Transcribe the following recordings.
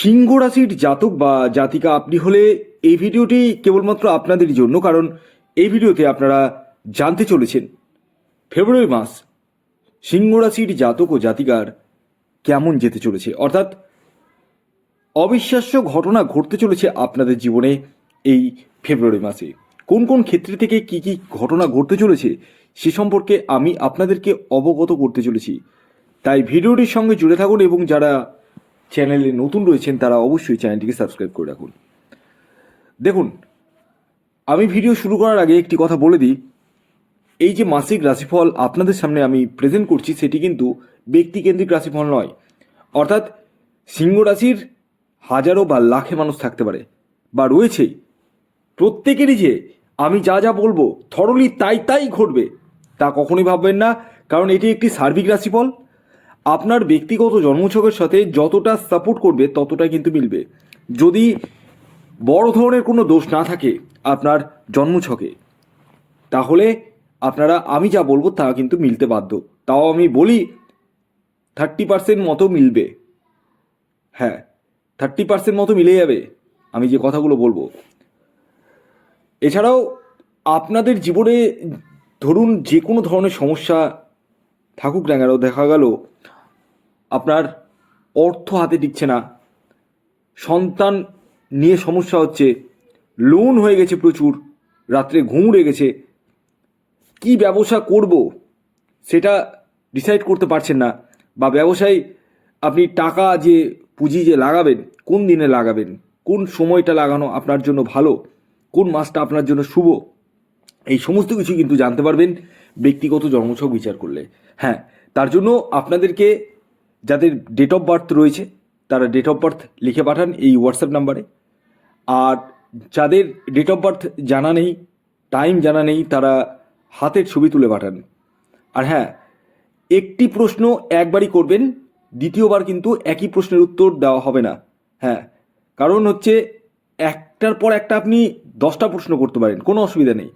সিংহ রাশির জাতক বা জাতিকা আপনি হলে এই ভিডিওটি কেবলমাত্র আপনাদের জন্য, কারণ এই ভিডিওতে আপনারা জানতে চলেছেন ফেব্রুয়ারি মাস সিংহ রাশির জাতক ও জাতিকার কেমন যেতে চলেছে। অর্থাৎ অবিশ্বাস্য ঘটনা ঘটতে চলেছে আপনাদের জীবনে এই ফেব্রুয়ারি মাসে। কোন কোন ক্ষেত্রে থেকে কি কি ঘটনা ঘটতে চলেছে সে সম্পর্কে আমি আপনাদেরকে অবগত করতে চলেছি। তাই ভিডিওটির সঙ্গে জুড়ে থাকুন এবং যারা চ্যানেলে নতুন রয়েছেন তারা অবশ্যই চ্যানেলটিকে সাবস্ক্রাইব করে রাখুন। দেখুন, আমি ভিডিও শুরু করার আগে একটি কথা বলে দিই। এই যে মাসিক রাশিফল আপনাদের সামনে আমি প্রেজেন্ট করছি, সেটি কিন্তু ব্যক্তিকেন্দ্রিক রাশিফল নয়। অর্থাৎ সিংহ রাশির হাজারো বা লাখে মানুষ থাকতে পারে বা রয়েছেই প্রত্যেকেরই যে আমি যা যা বলব থরলি তাই তাই ঘটবে, তা কখনোই ভাববেন না। কারণ এটি একটি সার্বিক রাশিফল। আপনার ব্যক্তিগত জন্মছকের সাথে যতটা সাপোর্ট করবে ততটা কিন্তু মিলবে। যদি বড় ধরনের কোনো দোষ না থাকে আপনার জন্মছকে, তাহলে আপনারা আমি যা বলব তা কিন্তু মিলতে বাধ্য। তাও আমি বলি থার্টি পার্সেন্ট মতো মিলবে। হ্যাঁ থার্টি পার্সেন্ট মতো মিলে যাবে, আমি যে কথাগুলো বলব। এছাড়াও আপনাদের জীবনে ধরুন যে কোনো ধরনের সমস্যা থাকুক না কেন, দেখা গেল আপনার অর্থ হাতে টিকছে না। সন্তান নিয়ে সমস্যা হচ্ছে। লোন হয়ে গেছে প্রচুর। রাত্রে ঘুম উড়ে গেছে। কি ব্যবসা করব সেটা ডিসাইড করতে পারছেন না। বা ব্যবসায় আপনি টাকা যে পুঁজি যে লাগাবেন, কোন দিনে লাগাবেন? কোন সময়টা লাগানো আপনার জন্য ভালো? কোন মাসটা আপনার জন্য শুভ? এই সমস্ত কিছু কিন্তু জানতে পারবেন ব্যক্তিগত জন্মছক বিচার করলে। হ্যাঁ তার জন্য আপনাদেরকে যাদের ডেট অফ বার্থ রয়েছে, তারা ডেট অফ বার্থ লিখে পাঠান এই হোয়াটসঅ্যাপ নাম্বারে। আর যাদের ডেট অফ বার্থ জানা নেই টাইম জানা নেই, তারা হাতের ছবি তুলে পাঠান। আর হ্যাঁ একটি প্রশ্ন একবারই করবেন, দ্বিতীয়বার কিন্তু একই প্রশ্নের উত্তর দেওয়া হবে না। হ্যাঁ কারণ হচ্ছে একটার পর একটা আপনি দশটা প্রশ্ন করতে পারেন, কোনো অসুবিধা নেই।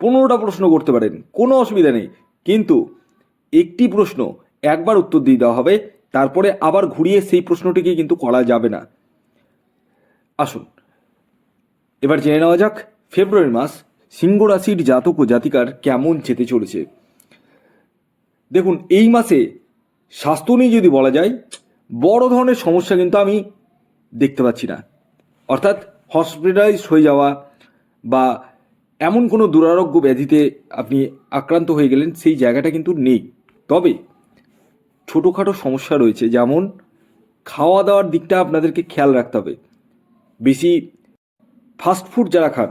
পনেরোটা প্রশ্ন করতে পারেন, কোনো অসুবিধা নেই। কিন্তু একটি প্রশ্ন একবার উত্তর দিয়ে দেওয়া হবে তারপরে আবার ঘুরিয়ে সেই প্রশ্নটিকে কিন্তু করা যাবে না। আসুন, এবার জেনে নেওয়া যাক ফেব্রুয়ারি মাস সিংহ রাশির জাতক ও জাতিকার কেমন যেতে চলেছে। দেখুন, এই মাসে স্বাস্থ্য নিয়ে যদি বলা যায়, বড় ধরনের সমস্যা কিন্তু আমি দেখতে পাচ্ছি না। অর্থাৎ হসপিটালাইজ হয়ে যাওয়া বা এমন কোনো দুরারোগ্য ব্যাধিতে আপনি আক্রান্ত হয়ে গেলেন, সেই জায়গাটা কিন্তু নেই। তবে ছোটোখাটো সমস্যা রয়েছে, যেমন খাওয়া দাওয়ার দিকটা আপনাদেরকে খেয়াল রাখতে হবে। বেশি ফাস্ট ফুড যারা খান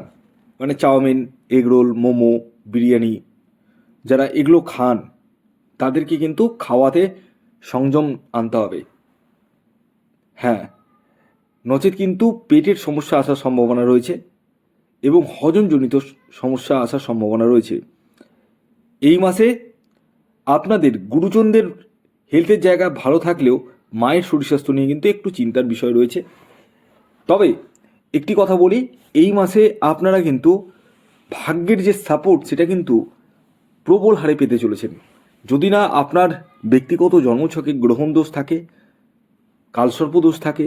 মানে চাউমিন এগরোল মোমো, বিরিয়ানি, যারা এগুলো খান, তাদেরকে কিন্তু খাওয়াতে সংযম আনতে হবে। হ্যাঁ নচেত কিন্তু পেটের সমস্যা আসার সম্ভাবনা রয়েছে এবং হজমজনিত সমস্যা আসার সম্ভাবনা রয়েছে। এই মাসে আপনাদের গুরুজনদের হেলথের জায়গা ভালো থাকলেও মায়ের শরীর স্বাস্থ্য নিয়ে কিন্তু একটু চিন্তার বিষয় রয়েছে। তবে একটি কথা বলি, এই মাসে আপনারা কিন্তু ভাগ্যের যে সাপোর্ট সেটা কিন্তু প্রবল হারে পেতে চলেছেন। যদি না আপনার ব্যক্তিগত জন্মছকে গ্রহণ দোষ থাকে, কালসর্প দোষ থাকে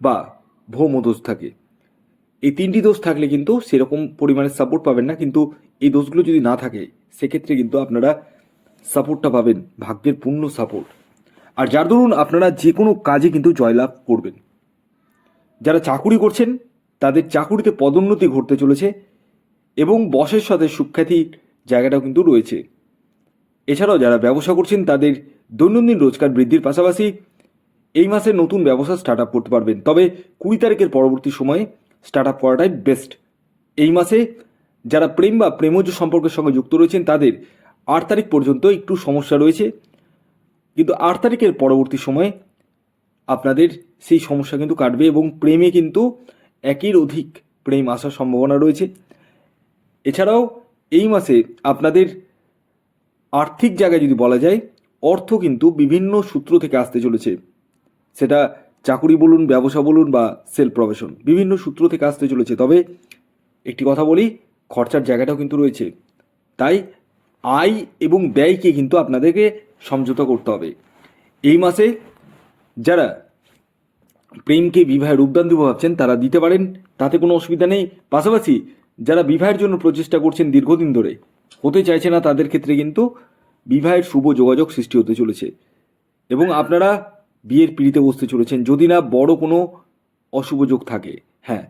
বা ভৌম দোষ থাকে, এই তিনটি দোষ থাকলে কিন্তু সেরকম পরিমাণের সাপোর্ট পাবেন না। কিন্তু এই দোষগুলো যদি না থাকে, সেক্ষেত্রে কিন্তু আপনারা সাপোর্টটা পাবেন, ভাগ্যের পূর্ণ সাপোর্ট। আর যার দরুন আপনারা যে কোনো কাজে কিন্তু জয়লাভ করবেন। যারা চাকুরি করছেন, তাদের চাকুরিতে পদোন্নতি ঘটতে চলেছে এবং বসের সাথে সুখ্যাতির জায়গাটাও কিন্তু রয়েছে। এছাড়াও যারা ব্যবসা করছেন, তাদের দৈনন্দিন রোজগার বৃদ্ধির পাশাপাশি এই মাসে নতুন ব্যবসা স্টার্ট আপ করতে পারবেন। তবে কুড়ি তারিখের পরবর্তী সময়ে স্টার্ট আপ করাটাই বেস্ট এই মাসে যারা প্রেম বা প্রেমজ সম্পর্কের সঙ্গে যুক্ত রয়েছেন, তাদের আট তারিখ পর্যন্ত একটু সমস্যা রয়েছে। কিন্তু আট তারিখের পরবর্তী সময়ে আপনাদের সেই সমস্যা কিন্তু কাটবে এবং প্রেমে কিন্তু একের অধিক প্রেম আসার সম্ভাবনা রয়েছে। এছাড়াও এই মাসে আপনাদের আর্থিক জায়গায় যদি বলা যায়, অর্থ কিন্তু বিভিন্ন সূত্র থেকে আসতে চলেছে। সেটা চাকুরি বলুন, ব্যবসা বলুন বা সেল প্রফেশন, বিভিন্ন সূত্র থেকে আসতে চলেছে। তবে একটি কথা বলি, খরচার জায়গাটাও কিন্তু রয়েছে। তাই আয় এবং ব্যয়কে কিন্তু আপনাদেরকে সমঝোতা করতে হবে। এই মাসে যারা প্রেমকে বিবাহের রূপদান দিব ভাবছেন, তারা দিতে পারেন, তাতে কোনো অসুবিধা নেই। পাশাপাশি যারা বিবাহের জন্য প্রচেষ্টা করছেন দীর্ঘদিন ধরে, হতে চাইছে না তাদের ক্ষেত্রে কিন্তু বিবাহের শুভ যোগাযোগ সৃষ্টি হতে চলেছে। এবং আপনারা বিয়ের পিড়িতে বসতে চলেছেন, যদি না বড় কোনো অশুভ যোগ থাকে। হ্যাঁ।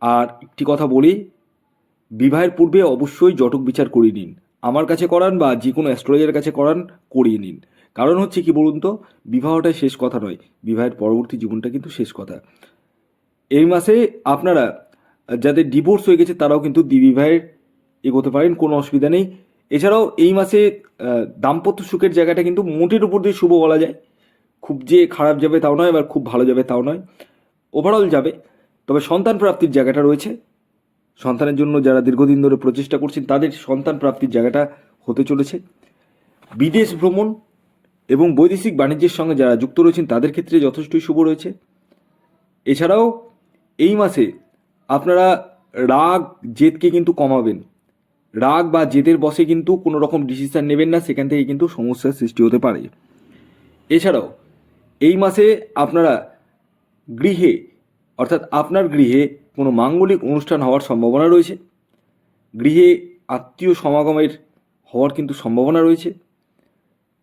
আর একটি কথা বলি বিবাহের পূর্বে অবশ্যই জটক বিচার করিয়ে নিন। আমার কাছে করান বা যে কোনো অ্যাস্ট্রোলজারের কাছে করান, করিয়ে নিন। কারণ হচ্ছে কি বলুন তো? বিবাহটাই শেষ কথা নয়। বিবাহের পরবর্তী জীবনটা কিন্তু শেষ কথা। এই মাসে আপনারা যাদের ডিভোর্স হয়ে গেছে, তারাও কিন্তু বিবাহের এগোতে পারেন, কোনো অসুবিধা নেই। এছাড়াও এই মাসে দাম্পত্য সুখের জায়গাটা কিন্তু মোটের উপর দিয়ে শুভ বলা যায়। খুব যে খারাপ যাবে তাও নয়, আবার খুব ভালো যাবে তাও নয়। ওভারঅল যাবে। তবে সন্তান প্রাপ্তির জায়গাটা রয়েছে। সন্তানের জন্য যারা দীর্ঘদিন ধরে প্রচেষ্টা করছেন, তাদের সন্তান প্রাপ্তির জায়গাটা হতে চলেছে। বিদেশ ভ্রমণ এবং বৈদেশিক বাণিজ্যের সঙ্গে যারা যুক্ত রয়েছেন, তাদের ক্ষেত্রে যথেষ্টই শুভ রয়েছে। এছাড়াও, এই মাসে আপনারা রাগ, জেদকে কিন্তু কমাবেন। রাগ বা জেদের বসে কিন্তু কোনো রকম ডিসিশান নেবেন না, সেখান থেকে কিন্তু সমস্যার সৃষ্টি হতে পারে। এছাড়াও, এই মাসে আপনারা গৃহে অর্থাৎ আপনার গৃহে কোনো মাঙ্গলিক অনুষ্ঠান হওয়ার সম্ভাবনা রয়েছে। গৃহে আত্মীয় সমাগমের হওয়ার কিন্তু সম্ভাবনা রয়েছে।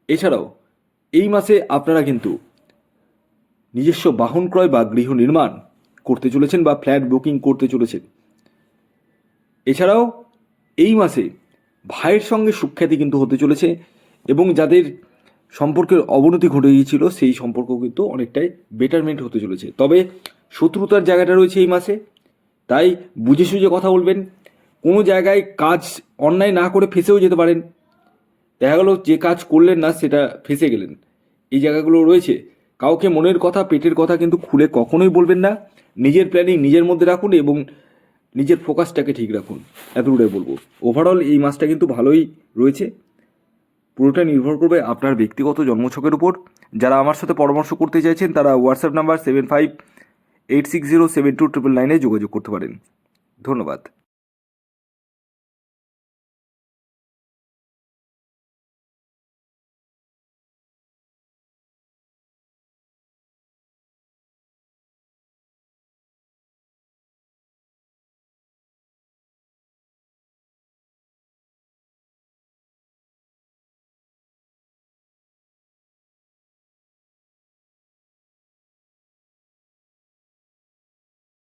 এছাড়াও, এই মাসে আপনারা কিন্তু নিজস্ব বাহন ক্রয় বা গৃহ নির্মাণ করতে চলেছেন বা ফ্ল্যাট বুকিং করতে চলেছেন। এছাড়াও, এই মাসে ভাইয়ের সঙ্গে সুখ্যাতি কিন্তু হতে চলেছে এবং যাদের সম্পর্কের অবনতি ঘটে গিয়েছিল, সেই সম্পর্ক কিন্তু অনেকটাই বেটারমেন্ট হতে চলেছে। তবে শত্রুতার জায়গাটা রয়েছে এই মাসে। তাই বুঝে সুঝে কথা বলবেন। কোনো জায়গায় কাজ অন্যায় না করে ফেসেও যেতে পারেন। দেখা গেল যে কাজ করলেন না, সেটা ফেসে গেলেন। এই জায়গাগুলো রয়েছে। কাউকে মনের কথা, পেটের কথা কিন্তু খুলে কখনোই বলবেন না। নিজের প্ল্যানিং নিজের মধ্যে রাখুন এবং নিজের ফোকাসটাকে ঠিক রাখুন। এতটুকুই বলব। ওভারঅল এই মাসটা কিন্তু ভালোই রয়েছে। পুরোটা নির্ভর করবে আপনার ব্যক্তিগত জন্মছকের উপর। যারা আমার সাথে পরামর্শ করতে চাইছেন, তারা WhatsApp number seven five eight six zero seven two triple নাইনে যোগাযোগ করতে পারেন। ধন্যবাদ।